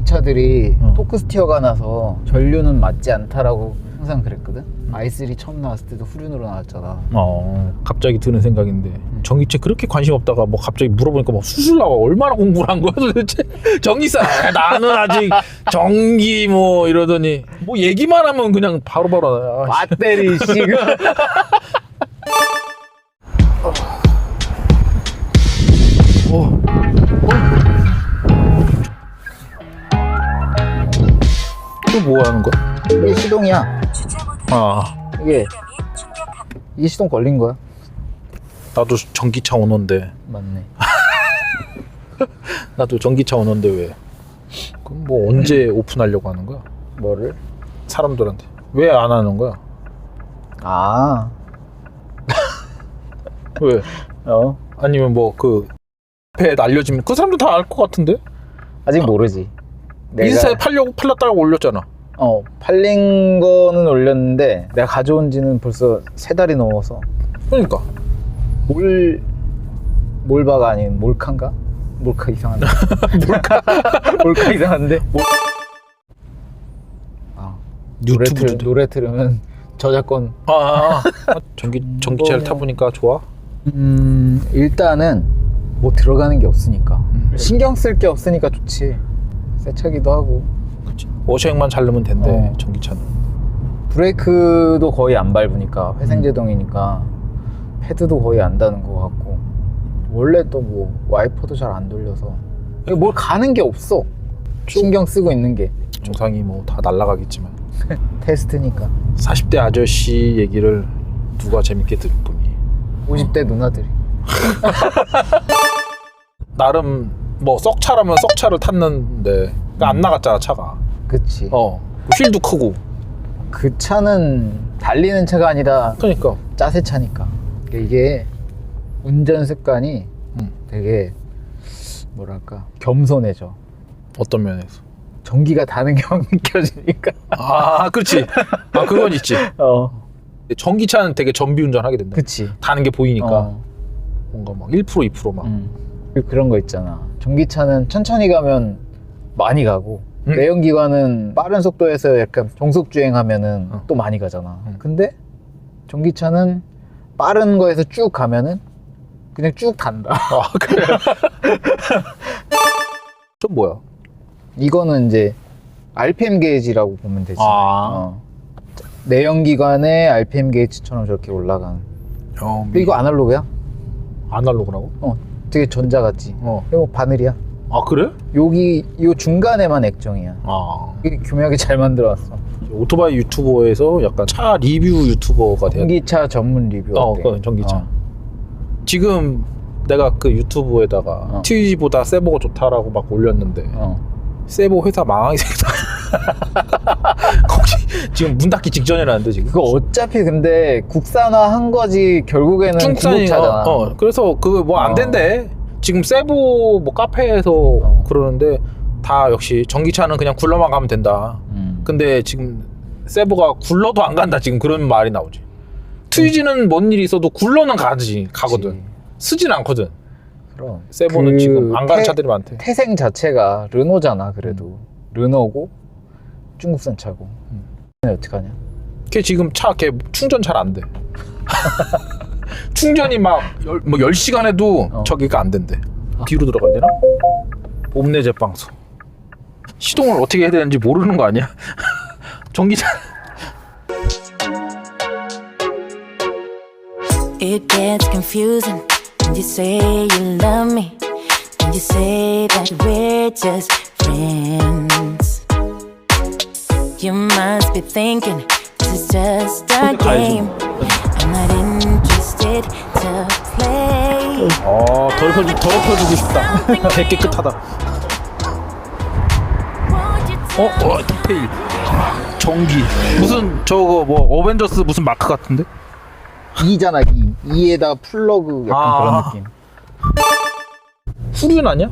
전기차들이 어. 토크 스티어가 나서 전류는 맞지 않다라고 항상 그랬거든. i3 처음 나왔을 때도 후륜으로 나왔잖아. 어 갑자기 드는 생각인데 전기체 그렇게 관심 없다가 뭐 갑자기 물어보니까 막 수술 나와 얼마나 공부를 한 거야 도대체 전기사 아, 나는 아직 전기 뭐 이러더니 뭐 얘기만 하면 그냥 바로바로 아, 배터리 지금. 어. 또 뭐 하는 거야? 이게 시동이야. 아 이게 이게 시동 걸린 거야. 나도 전기차 오너인데 맞네. 나도 전기차 오너인데 왜 그럼 뭐 언제 오픈하려고 하는 거야? 뭐를? 사람들한테 왜 안 하는 거야? 아, 왜? 어. 아니면 뭐그배 알려지면 그 사람들 다알 것 같은데 아직 모르지. 내가 인스타에 팔려고 팔렸다가 올렸잖아. 어 팔린 거는 올렸는데 내가 가져온 지는 벌써 세 달이 넘어서 그러니까 몰 몰바가 아닌 몰카인가? 몰카 이상한데. 몰카 몰카 이상한데. 아, 노래, 유튜브 들, 노래 들으면 저작권. 아, 아, 아. 전기 전기차를 뭐, 타보니까 좋아. 음 일단은 뭐 들어가는 게 없으니까 음. 신경 쓸 게 없으니까 좋지. 새 차기도 하고. 그치. 워셔액만 잘 넣으면 된대 어. 전기차는. 브레이크도 거의 안 밟으니까 회생제동이니까 패드도 거의 안 다는 것 같고. 원래 또 뭐 와이퍼도 잘 안 돌려서. 뭘 가는 게 없어. 신경 쓰고 있는 게. 정상이 뭐 다 날라가겠지만. 테스트니까. 40대 아저씨 얘기를 누가 재밌게 듣보니 50대 누나들이. 나름 뭐 썩차라면 썩차를 탔는데 그러니까 안 나갔잖아 차가. 그치 어 휠도 크고. 그 차는 달리는 차가 아니라 그러니까 짜세 차니까 이게 운전 습관이 음. 되게 뭐랄까 겸손해져 어떤 면에서. 전기가 다는 게 막 느껴지니까 아 그렇지. 아 그건 있지. 어 전기차는 되게 전비 운전하게 된다. 그치 다는 게 보이니까 어. 뭔가 막 1% 2%막 음. 그런 거 있잖아. 전기차는 천천히 가면 많이 가고 음. 내연기관은 빠른 속도에서 약간 정속 주행하면은 어. 또 많이 가잖아. 음. 근데 전기차는 빠른 거에서 쭉 가면은 그냥 쭉 단다. 아 그래. 저 뭐야? 이거는 이제 RPM 게이지라고 보면 되지. 아. 어. 내연기관의 RPM 게이지처럼 저렇게 올라가는. 어, 근데 이거 아날로그야? 아날로그라고? 어, 되게 전자 같지. 어. 이거 뭐 바늘이야. 아 그래? 여기 요 중간에만 액정이야. 아 이게 교묘하게 잘 만들어놨어. 오토바이 유튜버에서 약간 차 리뷰 유튜버가 돼야 돼. 전기차 전문 리뷰 어, 어때? 그 전기차. 어. 지금 내가 그 유튜브에다가 어. TV보다 세보가 좋다라고 막 올렸는데 어. 세보 회사 망하게 생겼다. 거기 지금 문 닫기 직전이라는데 지금. 그거 어차피 근데 국산화 한 거지 결국에는 중국차잖아. 어, 어. 그래서 그거 뭐 안 어. 된대. 지금 세보 뭐 카페에서 어. 그러는데 다 역시 전기차는 그냥 굴러만 가면 된다. 음. 근데 지금 세보가 굴러도 안 간다 지금 그런 말이 나오지. 트위지는 뭔 일이 있어도 굴러는 가지 가거든. 쓰진 않거든. 그럼 세보는 그 지금 안 가는 태- 차들이 많대. 태생 자체가 르노잖아 그래도 르노고 중국산 차고. 음. 어떡하냐? 걔 지금 차 걔 충전 잘 안 돼. 충전이 막 열, 뭐 10시간 해도 어. 저기가 안 된대. 뒤로 들어가야 되나? 봄내 제빵소. 시동을 어떻게 해야 되는지 모르는 거 아니야? 전기차 It gets confusing when you say you love me. When you say that we're just friends. You must be thinking this is just a game. I'm not interested to play. 어 더럽혀주, 더럽혀주고 싶다. 개 깨끗하다. 어? 어 디테일. 전기. 무슨 저거 뭐 어벤져스 무슨 마크 같은데? 이잖아 이. 이에다 플러그 약간 아. 그런 느낌. 후륜 아니야?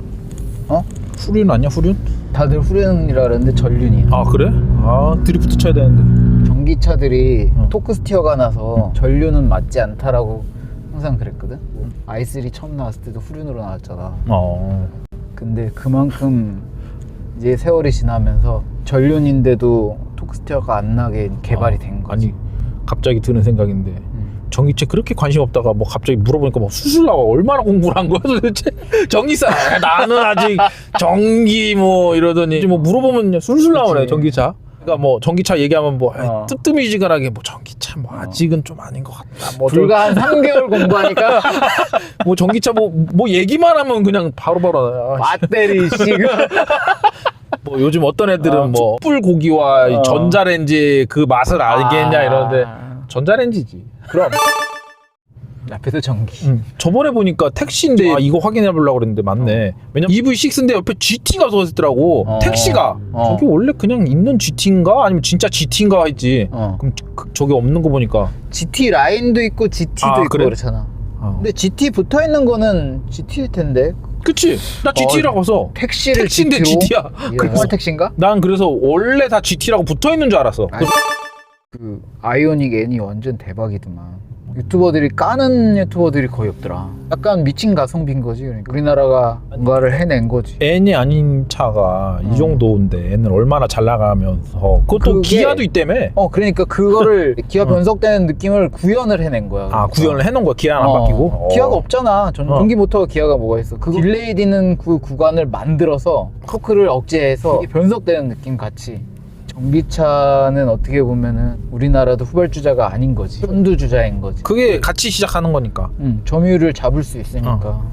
어? 후륜 아니야 후륜? 다들 후륜이라 그러는데 전륜이야. 아 그래? 아 드리프트 쳐야 되는데. 전기차들이 어. 토크 스티어가 나서 전류는 맞지 않다라고 항상 그랬거든. i3 처음 나왔을 때도 후륜으로 나왔잖아. 어. 근데 그만큼 이제 세월이 지나면서 전륜인데도 톡스티어가 안 나게 개발이 된 거지. 아니 갑자기 드는 생각인데 음. 전기체 그렇게 관심 없다가 뭐 갑자기 물어보니까 뭐 수술 나와 얼마나 공부를 한 거야 도대체 전기차 아, 나는 아직 전기 뭐 이러더니 뭐 물어보면 술술 나오네. 전기차 그러니까 뭐 전기차 얘기하면 뭐 어. 뜨뜨미지근하게 뭐 전기차 뭐 아직은 좀 아닌 것 같다 뭐, 좀- 불과 한 3개월 공부하니까 뭐 전기차 뭐 뭐 얘기만 하면 그냥 바로바로 아, 배터리 지금 뭐 요즘 어떤 애들은 어. 뭐 숯불 고기와 이 어. 전자레인지 그 맛을 알겠냐 이러는데 아. 전자레인지지 그럼 앞에서 전기. 음. 저번에 보니까 택시인데 아, 이거 확인해 보려고 그랬는데 맞네. 왜냐면 EV6인데 옆에 GT가 써 있더라고. 어. 택시가. 어. 저게 원래 그냥 있는 GT인가 아니면 진짜 GT인가 했지. 어. 그럼 저- 그- 저게 없는 거 보니까. GT 라인도 있고 GT도 아, 있고 그래? 그렇잖아. 어. 근데 GT 붙어 있는 거는 GT일 텐데 그치? 나 GT라고 써. 택시를 택시인데 GT로? GT야. 그래서 택시인가? 난 그래서 원래 다 GT라고 붙어 있는 줄 알았어. 아니, 그 아이오닉 N이 완전 대박이더만. 유튜버들이 까는 유튜버들이 거의 없더라. 약간 미친 가성비인 거지. 그러니까 우리나라가 뭔가를 해낸 거지. N이 아닌 차가 이 어. 정도인데 N은 얼마나 잘 나가면서 그것도 그게- 기아도 있다며. 어 그러니까 그거를 기아 어. 변속되는 느낌을 구현을 해낸 거야. 아 그러니까. 구현을 해놓은 거야 기아 안 어, 바뀌고. 기아가 어. 없잖아. 전, 어. 전기 모터가 기아가 뭐가 있어. 그 딜레이 되는 그 구간을 만들어서 토크를 억제해서 이게 변속되는 느낌 같이. 전기차는 어떻게 보면은 우리나라도 후발주자가 아닌 거지. 선두주자인 거지. 그게 같이 시작하는 거니까. 음, 점유율을 잡을 수 있으니까. 어.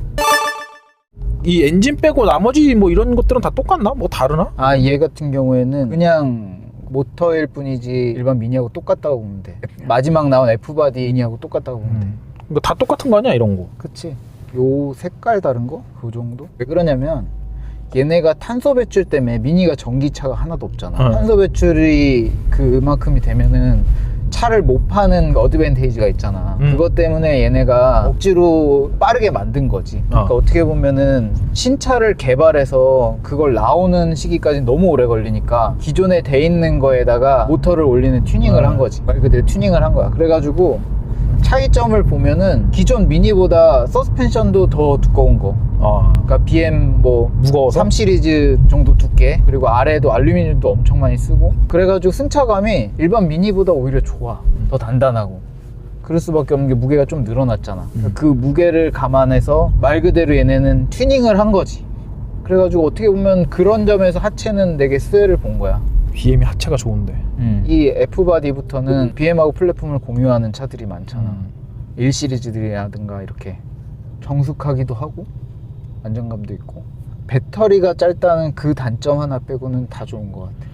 이 엔진 빼고 나머지 뭐 이런 것들은 다 똑같나? 뭐 다르나? 아, 얘 같은 경우에는 그냥 모터일 뿐이지 일반 미니하고 똑같다고 보면 돼. 마지막 나온 F바디 미니하고 똑같다고 보면 돼. 그러니까 다 똑같은 거 아니야 이런 거? 그치. 요 색깔 다른 거? 그 정도? 왜 그러냐면 얘네가 탄소 배출 때문에 미니가 전기차가 하나도 없잖아. 어. 탄소 배출이 그만큼이 되면은 차를 못 파는 어드밴테이지가 있잖아. 음. 그것 때문에 얘네가 억지로 빠르게 만든 거지. 그러니까 어. 어. 떻게 보면은 신차를 개발해서 그걸 나오는 시기까지 너무 오래 걸리니까 기존에 돼 있는 거에다가 모터를 올리는 튜닝을 어. 한 거지. 말 그대로 튜닝을 한 거야. 그래가지고 차이점을 보면은 기존 미니보다 서스펜션도 더 두꺼운 거. 아. 그러니까 BM 뭐 무거워서? 3 시리즈 정도 두께. 그리고 아래에도 알루미늄도 엄청 많이 쓰고. 그래가지고 승차감이 일반 미니보다 오히려 좋아. 더 단단하고. 그럴 수밖에 없는 게 무게가 좀 늘어났잖아. 음. 그 무게를 감안해서 말 그대로 얘네는 튜닝을 한 거지. 그래가지고 어떻게 보면 그런 점에서 하체는 되게 스웨를 본 거야 BM이 하체가 좋은데. 이 F바디부터는 BM하고 플랫폼을 공유하는 차들이 많잖아 음. 1 시리즈들이라든가 이렇게 정숙하기도 하고 안정감도 있고 배터리가 짧다는 그 단점 하나 빼고는 다 좋은 것 같아.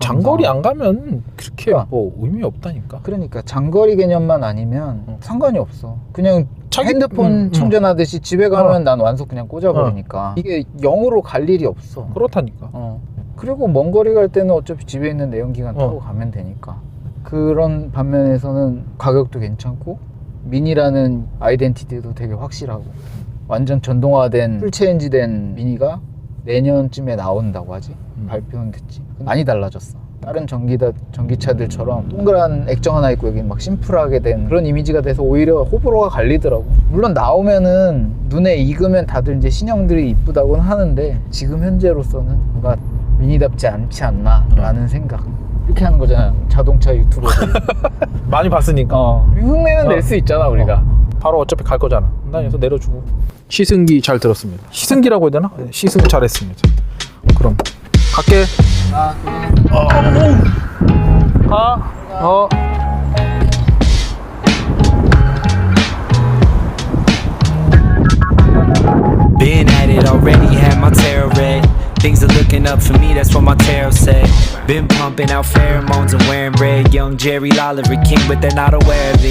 장거리 안 가면 그렇게 그러니까. 뭐 의미 없다니까. 그러니까 장거리 개념만 아니면 어. 상관이 없어. 그냥 자기- 핸드폰 음, 음. 충전하듯이 집에 가면 어. 난 완속 그냥 꽂아버리니까 이게 영으로 갈 일이 없어. 그렇다니까. 어. 그리고 먼 거리 갈 때는 어차피 집에 있는 내연기관 어. 타고 가면 되니까. 그런 반면에서는 가격도 괜찮고 미니라는 아이덴티티도 되게 확실하고 완전 전동화된 풀체인지된 미니가 내년쯤에 나온다고 하지 음. 발표는 됐지 많이 달라졌어 다른 전기다 전기차들처럼 동그란 액정 하나 있고 여기는 막 심플하게 된 그런 이미지가 돼서 오히려 호불호가 갈리더라고 물론 나오면은 눈에 익으면 다들 이제 신형들이 이쁘다고는 하는데 지금 현재로서는 뭔가 미니답지 않지 않나 라는 생각 이렇게 하는 거잖아 자동차 유튜버들 많이 봤으니까. 어 흉내는 어. 낼수 있잖아 우리가 바로 어차피 갈 거잖아. 나 여기서 내려주고. 시승기 잘 들었습니다. 시승기라고 해야 되나? 네, 시승 잘했습니다. 그럼 갈게. 아, 어, 가. 어. Things are looking up for me, that's what my tarot said. Been pumping out pheromones and wearing red. Young Jerry Lolliver King, but they're not aware of it.